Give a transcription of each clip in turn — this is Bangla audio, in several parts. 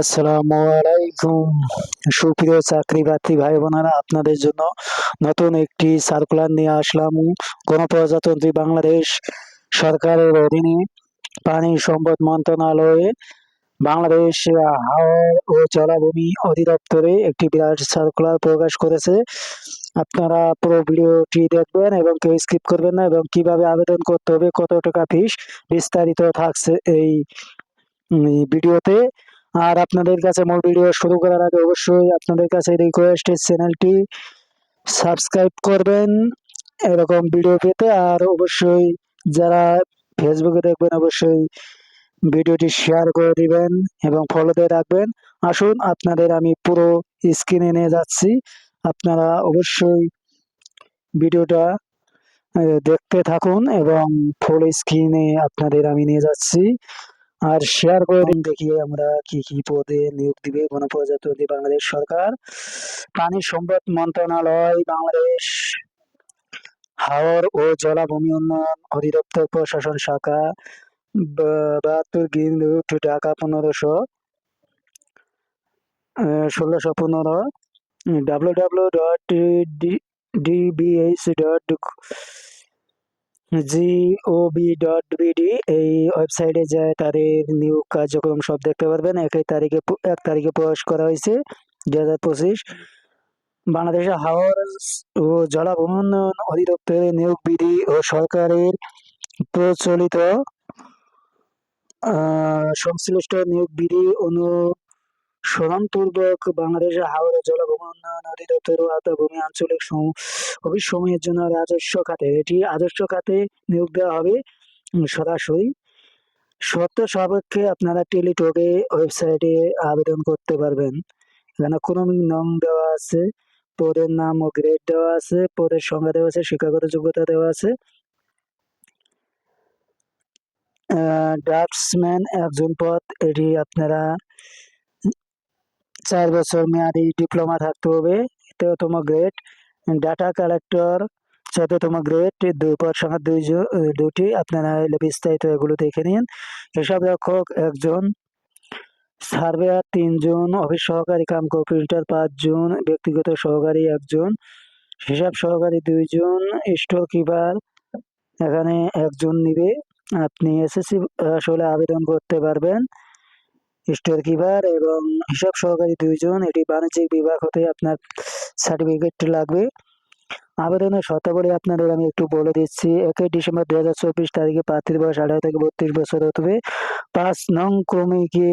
আসসালামু আলাইকুম। সুপ্রিয় চাকরি বাকরি ভাই বোনেরা আপনাদের জন্য নতুন একটি সার্কুলার নিয়ে আসলাম। গণপ্রজাতন্ত্রী বাংলাদেশ সরকারের অধীনে পানি সম্পদ মন্ত্রণালয়ে বাংলাদেশ হাওর ও জলাভূমি অধিদপ্তরে একটি বিরাট সার্কুলার প্রকাশ করেছে। আপনারা পুরো ভিডিওটি দেখবেন এবং কেউ স্কিপ করবেন না এবং কীভাবে আবেদন করতে হবে, কত টাকা ফিস বিস্তারিত থাকছে এই ভিডিওতে। আর আপনাদের কাছে মূল ভিডিও শুরু করার আগে অবশ্যই আপনাদের কাছে রিকোয়েস্ট চ্যানেলটি সাবস্ক্রাইব করবেন এরকম ভিডিও পেতে। আর অবশ্যই যারা ফেসবুকে দেখবেন, অবশ্যই ভিডিওটি শেয়ার করে দিবেন এবং ফলোতে রাখবেন। আসুন, আপনাদের আমি পুরো স্ক্রিনে নিয়ে যাচ্ছি। আপনারা অবশ্যই ভিডিওটা দেখতে থাকুন এবং ফুল স্ক্রিনে আপনাদের আমি নিয়ে যাচ্ছি। আর শেয়ার করে দিন দেখি আমরা কি কি পদে নিয়োগ দিবে গণপ্রজাতন্ত্রী বাংলাদেশ সরকার। পানি সম্পদ মন্ত্রণালয়, বাংলাদেশ হাওর ও জলাভূমি উন্নয়ন অধিদপ্তর, প্রশাসন শাখা বাহাত্তর গ্রিন রুট, ঢাকা পনেরোশো ষোলোশো পনেরো W W dot DBH dot GOB dot BD এই ওয়েবসাইটে যায় তাদের নিয়োগ কার্যক্রম সব দেখতে পারবেন একই তারিখে এক তারিখে প্রকাশ করা হয়েছে, দুই হাজার পঁচিশ। বাংলাদেশের হাওর ও জলাভূমি উন্নয়ন অধিদপ্তরের নিয়োগ বিধি ও সরকারের প্রচলিত সংশ্লিষ্ট নিয়োগ বিধি অনুসরণপূর্বক বাংলাদেশের হাওর ও জলাভূমি উন্নয়ন অধিদপ্তর ও আওতাভূমি আঞ্চলিক অফিস জন্য রাজস্ব খাতে। এটি রাজস্ব খাতে নিয়োগ দেওয়া হবে সরাসরি। শর্ত সাপেক্ষে আপনারা টেলিটকে ওয়েবসাইটে আবেদন করতে পারবেন। এখানে ক্রমিক নং দেওয়া আছে, পদের নাম ও গ্রেড দেওয়া আছে, পদের সংখ্যা দেওয়া আছে, শিক্ষাগত যোগ্যতা দেওয়া আছে। ড্রাফটসম্যান একজন পদ, এটি আপনারা চার বছর মেয়াদি ডিপ্লোমা থাকতে হবে। তেরোতম গ্রেড ডাটা কালেক্টর চোদ্দতম গ্রেড দুই পদ সংখ্যা দুইজন দুটি। আপনারা বিস্তারিত এগুলো দেখে নিন। হিসাব রক্ষক একজন সার্ভেয়ার, তিনজন অফিস সহকারী, কাম কম্পিউটার, পাঁচজন ব্যক্তিগত সহকারী, একজন হিসাব সহকারী, দুইজন স্টোর কিপার এখানে একজন নিবে। আপনি এসএসসি আসলে আবেদন করতে পারবেন। স্টোর কিপার এবং হিসাব সহকারী দুইজন। এটি বাণিজ্যিক বিভাগ হতে আপনার সার্টিফিকেট লাগবে। আবেদনের শর্তাবলী আপনাদের আমি একটু বলে দিচ্ছি। একই ডিসেম্বর দু হাজার চব্বিশ তারিখে প্রার্থীর বয়স আঠারো থেকে বত্রিশ বছর হতে পাঁচ নং ক্রমিকে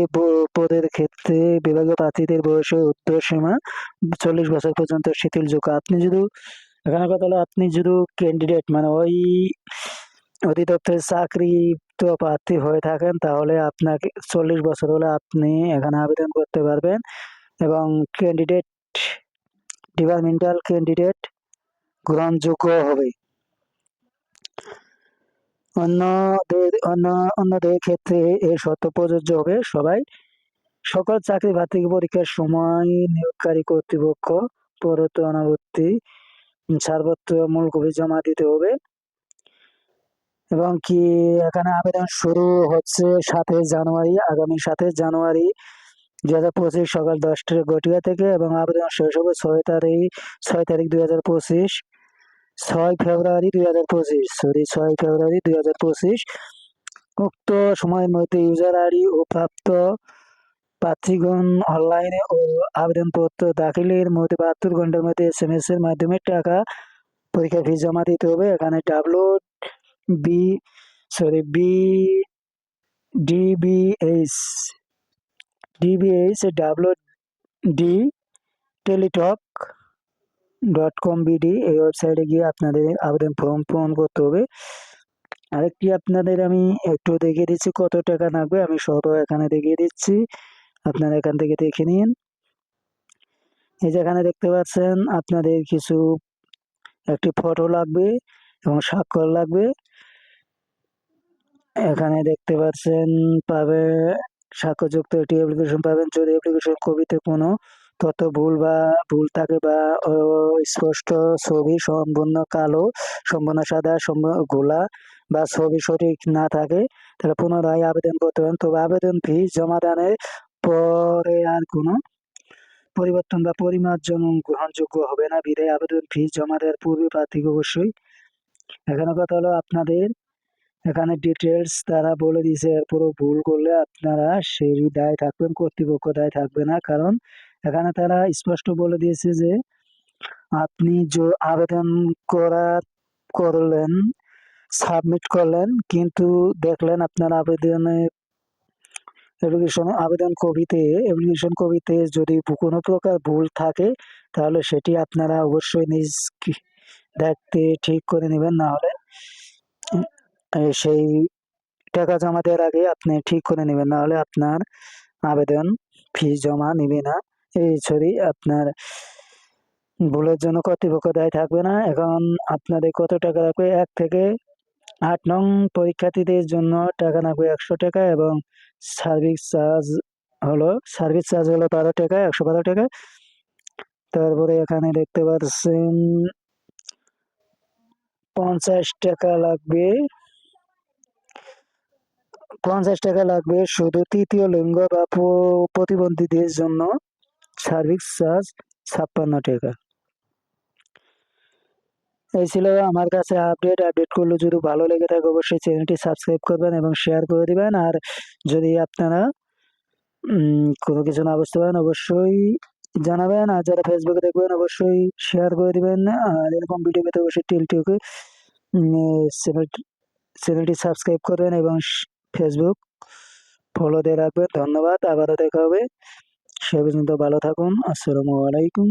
পদের ক্ষেত্রে বিভাগীয় প্রার্থীদের বয়সের সীমা চল্লিশ বছর পর্যন্ত শিথিল শিথিলযোগ্য আপনি যদি এখানে কথা হলো, আপনি যদি ক্যান্ডিডেট মানে ওই অধিদপ্তরের চাকরি তো প্রার্থী হয়ে থাকেন, তাহলে আপনাকে চল্লিশ বছর হলে আপনি এখানে আবেদন করতে পারবেন। এবং ক্যান্ডিডেট ডিপার্টমেন্টাল ক্যান্ডিডেট গ্রহণযোগ্য হবে। অন্যদের, অন্য, অন্যদের ক্ষেত্রে এই শর্ত প্রযোজ্য হবে, সবাই সকল চাকরি প্রার্থী পরীক্ষার সময় নিয়োগকারী কর্তৃপক্ষ প্রদত্ত অনাবর্তী ছাড়পত্র, মূল কপি জমা দিতে হবে। এবং কি এখানে আবেদন শুরু হচ্ছে সাতই জানুয়ারি, আগামী সাতই জানুয়ারি দুই হাজার পঁচিশ সকাল দশটা গটিয়া থেকে এবং আবেদন শেষ হবে ছয় তারিখ ছয় তারিখ দুই হাজার পঁচিশ, ছয় ফেব্রুয়ারি দুই হাজার পঁচিশ সরি ছয় ফেব্রুয়ারি দুই হাজার পঁচিশ। উক্ত সময়ের মধ্যে ইউজার আইডি ও প্রাপ্ত প্রার্থীগণ অনলাইনে ও আবেদনপত্র দাখিলের মধ্যে বাহাত্তর ঘণ্টার মধ্যে এস এম এস এর মাধ্যমে টাকা পরীক্ষা ফি জমা দিতে হবে। এখানে W B sorry B DBH DBH W D Teletalk dot com BD এই ওয়েবসাইটে গিয়ে আপনাদের আবেদন ফর্ম পূরণ করতে হবে। আরেকটি আপনাদের আমি একটু দেখিয়ে দিচ্ছি কত টাকা লাগবে, আমি সব এখানে দেখিয়ে দিচ্ছি। আপনারা এখান থেকে দেখে নিন। এই যে এখানে দেখতে পাচ্ছেন, আপনাদের কিছু একটি ফটো লাগবে এবং স্বাক্ষর লাগবে। এখানে দেখতে পাচ্ছেন, পাবে স্বাক্ষরযুক্ত একটি অ্যাপ্লিকেশন পাবেন। যদি অ্যাপ্লিকেশন কপিতে কোনো তথ্য ভুল বা ভুল থাকে বা স্পষ্ট, ছবি সম্পূর্ণ কালো, সম্পূর্ণ সাদা গোলা বা ছবি সঠিক না থাকে, তাহলে পুনরায় আবেদন করতে পারেন। তবে আবেদন ফি জমা দানের পরে আর কোনো পরিবর্তন বা পরিমার্জন গ্রহণযোগ্য হবে না। বিদায়। আবেদন ফি জমা দেওয়ার পূর্বে প্রার্থীকে অবশ্যই এখানে কথা হলো আপনাদের এখানে ডিটেলস তারা বলে দিয়েছে এরপরও ভুল করলে আপনারা সেই দায় থাকবেন, কর্তৃপক্ষ দায় থাকবে না। কারণ এখানে তারা স্পষ্ট বলে দিয়েছে যে, আপনি আবেদন করা করলেন সাবমিট করলেন, কিন্তু দেখলেন আপনার আবেদনে অ্যাপ্লিকেশন আবেদন কপিতে অ্যাপ্লিকেশন কপিতে যদি কোনো প্রকার ভুল থাকে, তাহলে সেটি আপনারা অবশ্যই নিজ দায়িত্বে ঠিক করে নেবেন। না হলে সেই টাকা জমা দেওয়ার আগে আপনি ঠিক করে নেবেন না হলে আপনার আবেদন ফি জমা নিবে না। এই সরি, আপনার ভুলের জন্য কর্তৃপক্ষ দায় থাকবে না। এখন আপনাদের কত টাকা রাখবে এক থেকে আট নং পরীক্ষার্থীদের জন্য টাকা লাগবে একশো টাকা এবং সার্ভিস চার্জ হলো, সার্ভিস চার্জ হলো বারো টাকা, একশো বারো টাকা। তারপরে এখানে দেখতে পাচ্ছেন, পঞ্চাশ টাকা লাগবে। পঞ্চাশ টাকা লাগবে শুধু তৃতীয় লিঙ্গ বা প্রতিবন্ধীদের জন্য। সার্ভিস চার্জ ছাপ্পান্ন টাকা। এই ছিল আমার কাছে আপডেট। আপডেট করলে যদি ভালো লেগে থাকে অবশ্যই চ্যানেলটি সাবস্ক্রাইব করবেন এবং শেয়ার করে দিবেন। আর যদি আপনারা কোনো কিছু না বুঝতে পারেন অবশ্যই জানাবেন। আর যারা ফেসবুকে দেখবেন অবশ্যই শেয়ার করে দিবেন। আর এরকম ভিডিও পেতে অবশ্যই টিলটিওকে চ্যানেলটি চ্যানেলটি সাবস্ক্রাইব করবেন এবং ফেসবুক ফলো দিয়ে রাখবেন। ধন্যবাদ আবারও দেখা হবে। সে পর্যন্ত ভালো থাকুন। আসসালামু আলাইকুম।